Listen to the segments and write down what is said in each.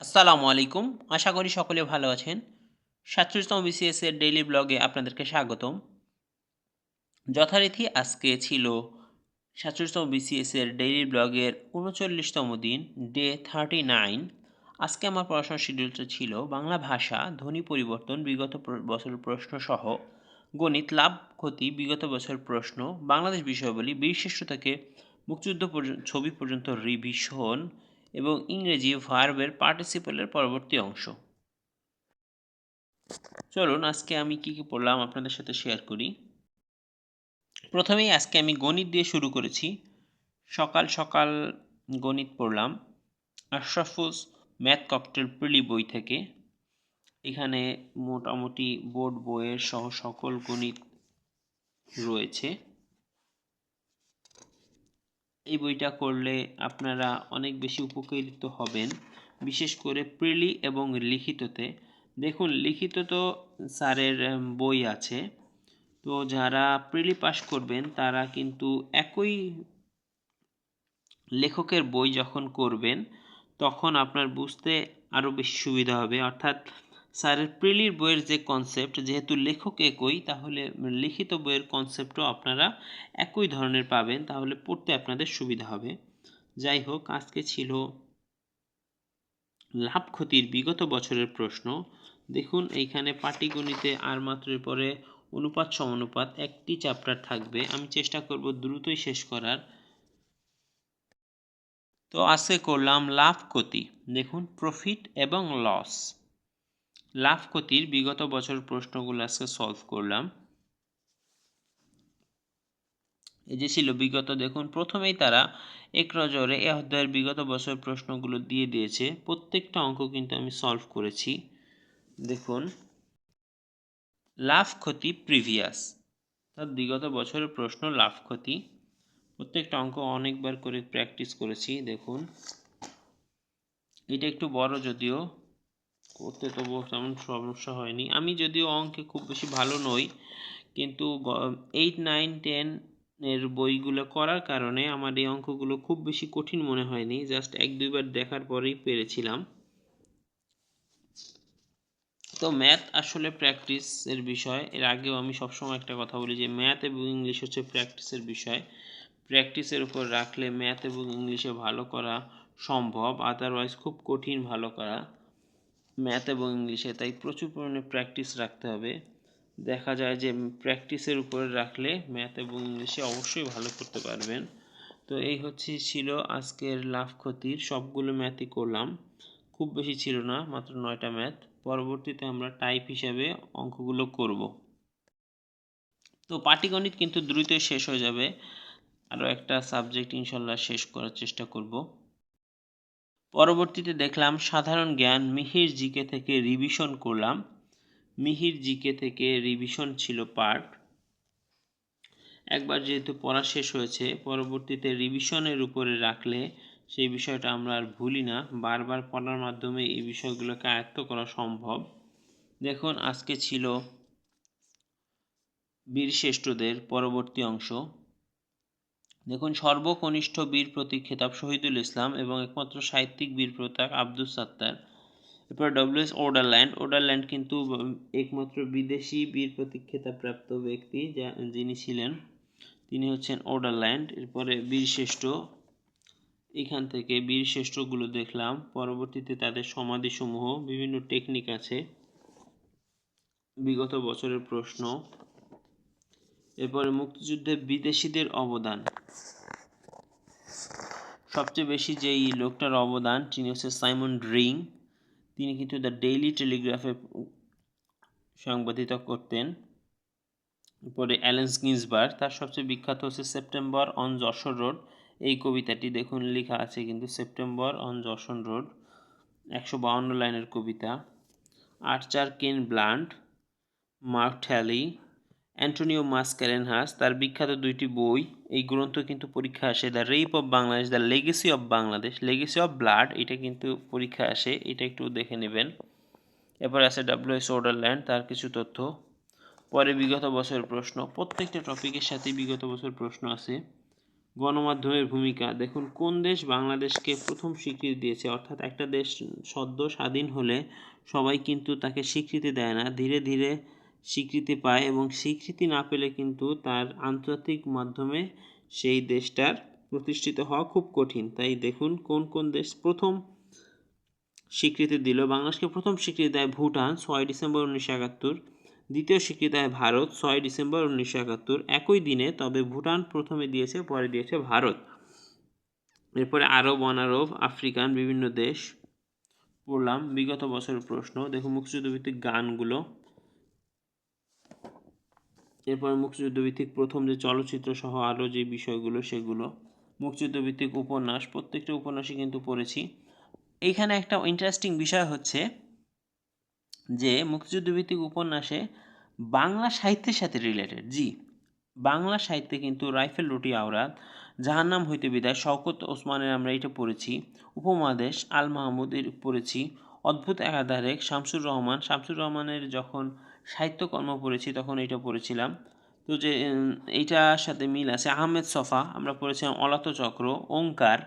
আসসালামু আলাইকুম। আশা করি সকলে ভালো আছেন। সাতচল্লিশতম বিসিএস এর ডেইলি ব্লগে আপনাদেরকে স্বাগতম। যথারীতি আজকে ছিল সাতচল্লিশতম বিসিএস এর ডেইলি ব্লগের উনচল্লিশতম দিন ডে থার্টি নাইন আজকে আমার পড়াশোনার শিডিউলটা ছিল বাংলা ভাষা, ধ্বনি পরিবর্তন, বিগত বছরের প্রশ্ন সহ। গণিত, লাভ, ক্ষতি, বিগত বছরের প্রশ্ন, বাংলাদেশ বিষয়াবলী বীরশ্রেষ্ঠ থেকে মুক্তিযুদ্ধ ছবি পর্যন্ত রিভিশন এবং ইংরেজি ভার্বের পার্টিসিপেলের পরবর্তী অংশ। চলুন, আজকে আমি কি কি পড়লাম আপনাদের সাথে শেয়ার করি। প্রথমেই আজকে আমি গণিত দিয়ে শুরু করেছি। সকাল সকাল গণিত পড়লাম। আশরাফুস ম্যাথ ককটেল প্রিলি বই থেকে। এখানে মোটামুটি বোর্ড বইয়ের সহ সকল গণিত রয়েছে। এই বইটা করলে আপনারা অনেক বেশি উপকৃত হবেন, বিশেষ করে প্রিলি এবং লিখিততে। দেখুন, লিখিত তো স্যারের বই আছে। তো যারা প্রিলি পাস করবেন, তারা কিন্তু একই লেখকের বই যখন করবেন, তখন আপনার বুঝতে আরও বেশি সুবিধা হবে। অর্থাৎ স্যারের প্রিলির বইয়ের যে কনসেপ্ট যেহেতু লেখক একই, তাহলে লিখিত বইয়ের কনসেপ্টও আপনারা একই ধরনের পাবেন, তাহলে পড়তে আপনাদের সুবিধা হবে। যাই হোক, আজকে ছিল লাভ ক্ষতির বিগত বছরের প্রশ্ন। দেখুন, এইখানে পাটিগণিতে আর মাত্র পরে অনুপাত সমানুপাত একটি চ্যাপ্টার থাকবে। আমি চেষ্টা করব দ্রুতই শেষ করার। তো আজকে করলাম লাভ ক্ষতি। দেখুন প্রফিট এবং লস লাভ ক্ষতির বিগত বছর প্রশ্নগুলো আজকে সলভ করলাম। এই যে ছিল বিগত, দেখুন, প্রথমেই তারা এক নজরে এ অধ্যায়ের বিগত বছর প্রশ্নগুলো দিয়ে দিয়েছে। প্রত্যেকটা অঙ্ক কিন্তু আমি সলভ করেছি। দেখুন লাভ ক্ষতি প্রিভিয়াস অর্থাৎ বিগত বছরের প্রশ্ন লাভ ক্ষতি প্রত্যেকটা অঙ্ক অনেকবার করে প্র্যাকটিস করেছি, দেখুন। এটা একটু বড় যদিও। করতে তবুও তেমন সমস্যা হয়নি। আমি যদিও অঙ্কে খুব বেশি ভালো নই, কিন্তু এইট নাইন টেন এর বইগুলো করার কারণে আমার এই অঙ্কগুলো খুব বেশি কঠিন মনে হয়নি। জাস্ট এক, দুইবার দেখার পরেই পেরেছিলাম। তো ম্যাথ আসলে প্র্যাকটিসের বিষয়। এর আগেও আমি সবসময় একটা কথা বলি যে ম্যাথ এবং ইংলিশ হচ্ছে প্র্যাকটিসের বিষয়। প্র্যাকটিসের উপর রাখলে ম্যাথ এবং ইংলিশে ভালো করা সম্ভব আদারওয়াইজ খুব কঠিন ভালো করা। ম্যাথ এবং ইংলিশে, তাই প্রচুর পরিমাণে প্র্যাকটিস রাখতে হবে। দেখা যায় যে প্র্যাকটিসের উপরে রাখলে ম্যাথ এবং ইংলিশে অবশ্যই ভালো করতে পারবেন। তো এই হচ্ছে ছিল আজকের লাভ ক্ষতির, সবগুলো ম্যাথই করলাম। খুব বেশি ছিল না, মাত্র নয়টা ম্যাথ। পরবর্তীতে আমরা টাইপ হিসাবে অঙ্কগুলো করব। তো পাটিগণিত কিন্তু দ্রুতই শেষ হয়ে যাবে। আরও একটা সাবজেক্ট ইনশাল্লাহ শেষ করার চেষ্টা করব। পরবর্তীতে দেখলাম সাধারণ জ্ঞান মিহির জিকে থেকে রিভিশন করলাম। মিহির জিকে থেকে রিভিশন ছিল পার্ট একবার যেহেতু পড়া শেষ হয়েছে, পরবর্তীতে রিভিশনের উপরে রাখলে সেই বিষয়টা আমরা আর ভুলি না। বারবার পড়ার মাধ্যমে এই বিষয়গুলোকে আয়ত্ত করা সম্ভব। দেখুন, আজকে ছিল বীরশ্রেষ্ঠদের পরবর্তী অংশ। দেখুন, সর্বকনিষ্ঠ বীর প্রতীক খেতাব শহীদুল ইসলাম এবং একমাত্র সাহিত্যিক বীর প্রতাপ আব্দুল সাত্তার। এরপর ডব্লিউএস ওডারল্যান্ড ওডারল্যান্ড কিন্তু একমাত্র বিদেশি বীর প্রতীক খেতাবপ্রাপ্ত ব্যক্তি যা, যিনি ছিলেন, তিনি হচ্ছেন ওডারল্যান্ড এরপরে বীরশ্রেষ্ঠ এখান থেকে বীরশ্রেষ্ঠগুলো দেখলাম। পরবর্তীতে তাদের সমাধিসমূহ বিভিন্ন টেকনিক আছে। বিগত বছরের প্রশ্ন। এরপরে মুক্তিযুদ্ধে বিদেশিদের অবদান। সবচেয়ে বেশি যেই লোকটার অবদান, তিনি হচ্ছে সাইমন ড্রিং তিনি কিন্তু দ্য ডেইলি টেলিগ্রাফে সাংবাদিকতা করতেন। পরে অ্যালেন্স গিন্সবার তার সবচেয়ে বিখ্যাত হচ্ছে সেপ্টেম্বর অন যশোর রোড। এই কবিতাটি দেখুন, লেখা আছে কিন্তু সেপ্টেম্বর অন যশোর রোড, একশো বাউন্ন লাইনের কবিতা। Archer Ken Blunt, Mark Tully Antonio Mascarenhas তার বিখ্যাত দুইটি বই, এই গ্রন্থ কিন্তু পরীক্ষা আসে the rape of Bangladesh the legacy of Bangladesh legacy of blood এটা কিন্তু পরীক্ষা আসে, এটা একটু দেখে নেবেন। এরপর আছে ডাব্লিউএস ওডারল্যান্ড তার কিছু তথ্য। পরে বিগত বছরের প্রশ্ন, প্রত্যেকটা টপিকের সাথে বিগত বছর প্রশ্ন আছে। গণমাধ্যমের ভূমিকা, দেখুন কোন দেশ বাংলাদেশকে প্রথম স্বীকৃতি দিয়েছে, অর্থাৎ একটা দেশ সদ্য স্বাধীন হলে সবাই কিন্তু তাকে স্বীকৃতি দেয় না, ধীরে ধীরে স্বীকৃতি পায় এবং স্বীকৃতি না পেলে কিন্তু তার আন্তর্জাতিক মাধ্যমে সেই দেশটার প্রতিষ্ঠিত হওয়া খুব কঠিন। তাই দেখুন কোন কোন দেশ প্রথম স্বীকৃতি দিল। বাংলাদেশকে প্রথম স্বীকৃতি দেয় ভুটান, ছয় ডিসেম্বর উনিশশো একাত্তর। দ্বিতীয় স্বীকৃতি দেয় ভারত, ছয় ডিসেম্বর উনিশশো একাত্তর। একই দিনে, তবে ভুটান প্রথমে দিয়েছে, পরে দিয়েছে ভারত। এরপরে আরব, অনারব, আফ্রিকান বিভিন্ন দেশ পড়লাম। বিগত বছরের প্রশ্ন, দেখুন মুক্তিযুদ্ধভিত্তিক গানগুলো। এরপরে মুক্তিযুদ্ধভিত্তিক প্রথম যে চলচ্চিত্র সহ আরও যে বিষয়গুলো সেগুলো, মুক্তিযুদ্ধভিত্তিক উপন্যাস, প্রত্যেকটা উপন্যাসই কিন্তু পড়েছি। এইখানে একটা ইন্টারেস্টিং বিষয় হচ্ছে যে মুক্তিযুদ্ধভিত্তিক উপন্যাসে বাংলা সাহিত্যের সাথে রিলেটেড জি, বাংলা সাহিত্যে কিন্তু রাইফেল রুটি আওরাত যাহার নাম হইতে বিদায়, শওকত ওসমানের আমরা এটা পড়েছি, উপমহাদেশ, আল মাহমুদের পড়েছি, অদ্ভুত একাধারেক শামসুর রহমান, শামসুর রহমানের যখন সাহিত্যকর্ম পড়েছি, তখন এটা পড়েছিলাম। তো যে এইটার সাথে মিল আছে আহমেদ সফা, আমরা পড়েছিলাম অলাত চক্র, ওঙ্কার,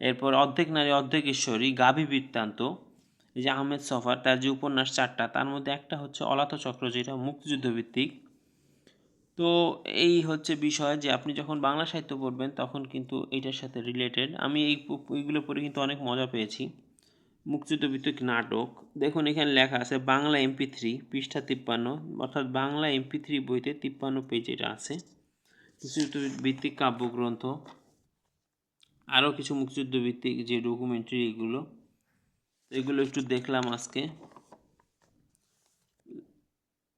এরপর অর্ধেক নারী, অর্ধেক ঈশ্বরী, গাভী বৃত্তান্ত। এই যে আহমেদ সফার, তার যে উপন্যাস চারটা, তার মধ্যে একটা হচ্ছে অলাত চক্র, যেটা মুক্তিযুদ্ধ ভিত্তিক তো এই হচ্ছে বিষয় যে, আপনি যখন বাংলা সাহিত্য পড়বেন, তখন কিন্তু এইটার সাথে রিলেটেড আমি এই এইগুলো পড়ে কিন্তু অনেক মজা পেয়েছি। মুক্তিযুদ্ধভিত্তিক নাটক। দেখুন, এখানে লেখা আছে, বাংলা এমপি থ্রি, পৃষ্ঠা তিপ্পান্ন, অর্থাৎ বাংলা এমপি থ্রি বইতে তিপ্পান্ন পেজ এটা আছে। মুক্তিযুদ্ধ ভিত্তিক কাব্যগ্রন্থ, আরও কিছু মুক্তিযুদ্ধ ভিত্তিক যে ডকুমেন্টারি এগুলো এগুলো একটু দেখলাম আজকে।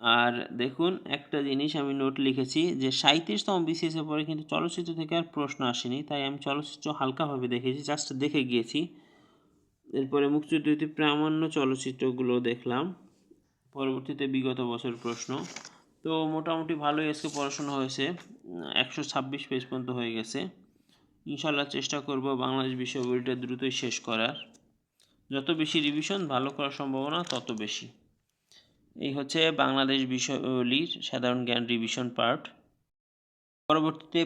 আর দেখুন, একটা জিনিস আমি নোট লিখেছি যে সাঁত্রিশতম বিসিএসের পরে কিন্তু চলচ্চিত্র থেকে আর প্রশ্ন আসেনি, তাই আমি চলচ্চিত্র হালকাভাবে দেখেছি জাস্ট দেখে গিয়েছি। এরপরে মুক্তিযুদ্ধ প্রামাণ্য চলচ্চিত্রগুলো দেখলাম। পরবর্তীতে বিগত বছর প্রশ্ন। তো মোটামুটি ভালোই আজকে পড়াশোনা হয়েছে। একশো ছাব্বিশ পেজ পর্যন্ত হয়ে গেছে। ইনশাল্লাহ চেষ্টা করব বাংলাদেশ বিষয় বইটা দ্রুতই শেষ করার। যত বেশি রিভিশন ভালো করার সম্ভাবনা তত বেশি। এই হচ্ছে বাংলাদেশ বিষয়গুলির সাধারণ জ্ঞান রিভিশন পার্ট পরবর্তীতে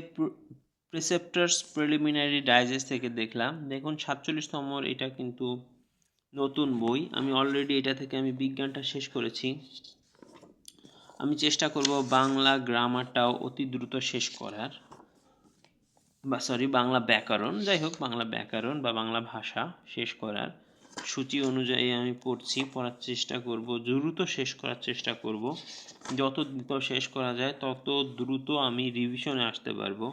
প্রিসেপ্টার্স প্রিলিমিনারি ডাইজেস্ট থেকে দেখলাম। দেখুন, সাতচল্লিশতম এটা কিন্তু নতুন বই। আমি অলরেডি এটা থেকে আমি বিজ্ঞানটা শেষ করেছি। আমি চেষ্টা করব বাংলা গ্রামারটাও অতি দ্রুত শেষ করার। বা সরি বাংলা ব্যাকরণ। যাই হোক, বাংলা ব্যাকরণ বা বাংলা ভাষা শেষ করার সূচি অনুযায়ী আমি পড়ছি, পড়ার চেষ্টা করব, দ্রুত শেষ করার চেষ্টা করব। যত দ্রুত শেষ করা যায়, তত দ্রুত আমি রিভিশনে আসতে পারব।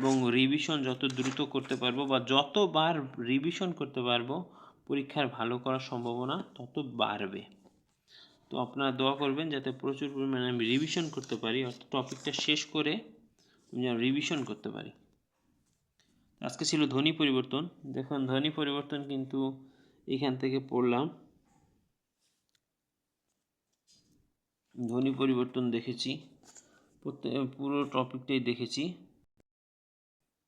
এবং রিভিশন যত দ্রুত করতে পারব বা যতবার রিভিশন করতে পারব, পরীক্ষার ভালো করার সম্ভাবনা তত বাড়বে। তো আপনারা দোয়া করবেন যাতে প্রচুর পরিমাণে আমি রিভিশন করতে পারি, অর্থাৎ টপিকটা শেষ করে আমি যেন রিভিশন করতে পারি। আজকে ছিল ধ্বনি পরিবর্তন। দেখুন, ধ্বনি পরিবর্তন কিন্তু এখান থেকে পড়লাম। ধ্বনি পরিবর্তন দেখেছি। পুরো টপিকটাই দেখেছি।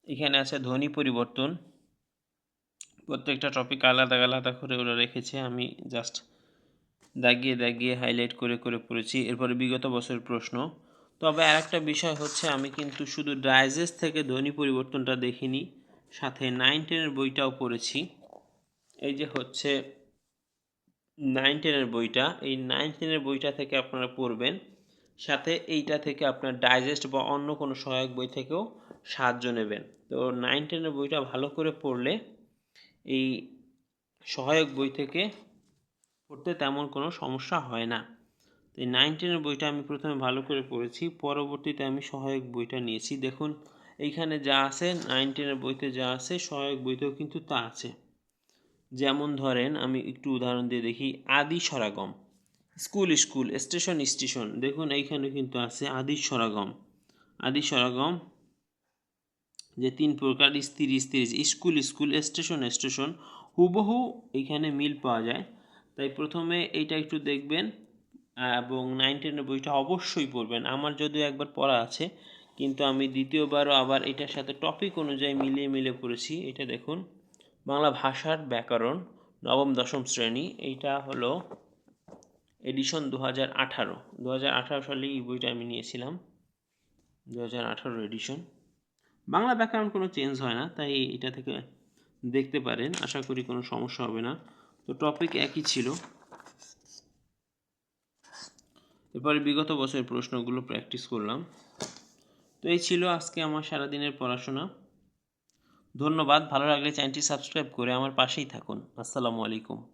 এখানে আছে ধ্বনি পরিবর্তন। প্রত্যেকটা টপিক আলাদা আলাদা করে ওরা রেখেছে। আমি জাস্ট দাগিয়ে দাগিয়ে হাইলাইট করে করে পড়েছি। এরপরে বিগত বছরের প্রশ্ন। তবে আর একটা বিষয় হচ্ছে, আমি কিন্তু শুধু ডাইজেস্ট থেকে ধ্বনি পরিবর্তনটা দেখিনি, সাথে নাইন টেনের বইটাও পড়েছি। এই যে হচ্ছে নাইন টেনের বইটা, এই নাইন টেনের বইটা থেকে আপনারা পড়বেন। সাথে এইটা থেকে আপনার ডাইজেস্ট বা অন্য কোনো সহায়ক বই থেকেও সাহায্য নেবেন। তো নাইন টেনের বইটা ভালো করে পড়লে এই সহায়ক বই থেকে পড়তে তেমন কোনো সমস্যা হয় না। তো এই নাইন টেনের বইটা আমি প্রথমে ভালো করে পড়েছি, পরবর্তীতে আমি সহায়ক বইটা নিয়েছি। দেখুন, এইখানে যা আছে নাইন টেনের বইতে যা আছে, সহায়ক বইতেও কিন্তু তা আছে। যেমন ধরেন, আমি একটু উদাহরণ দিয়ে দেখি, আদি সরাগম, স্কুল স্কুল, স্টেশন স্টেশন। দেখুন, এইখানে কিন্তু আছে আদি সরাগম। আদি সরাগম যে তিন প্রকার স্থির স্থির স্কুল স্কুল, স্টেশন স্টেশন, হুবহু এইখানে মিল পাওয়া যায়। তাই প্রথমে এইটা একটু দেখবেন এবং নাইন টেনের বইটা অবশ্যই পড়বেন। আমার যদিও একবার পড়া আছে, কিন্তু আমি দ্বিতীয়বারও আবার এটার সাথে টপিক অনুযায়ী মিলিয়ে মিলে পড়েছি। এটা দেখুন, বাংলা ভাষার ব্যাকরণ, নবম, দশম শ্রেণি। এইটা হলো এডিশন দু হাজার আঠারো। দু হাজার আঠারো সালে এই বইটা আমি নিয়েছিলাম। দু হাজার আঠারো এডিশন বাংলা ব্যাকরণ কোনো চেঞ্জ হয় না, তাই এটা থেকে দেখতে পারেন, আশা করি কোনো সমস্যা হবে না। তো টপিক একই ছিল। এরপরে বিগত বছরের প্রশ্নগুলো প্র্যাকটিস করলাম। তো এই ছিল আজকে আমার সারাদিনের পড়াশোনা। ধন্যবাদ, ভালো লাগলে চ্যানেলটি সাবস্ক্রাইব করে আমার পাশেই থাকুন। আসসালামু আলাইকুম।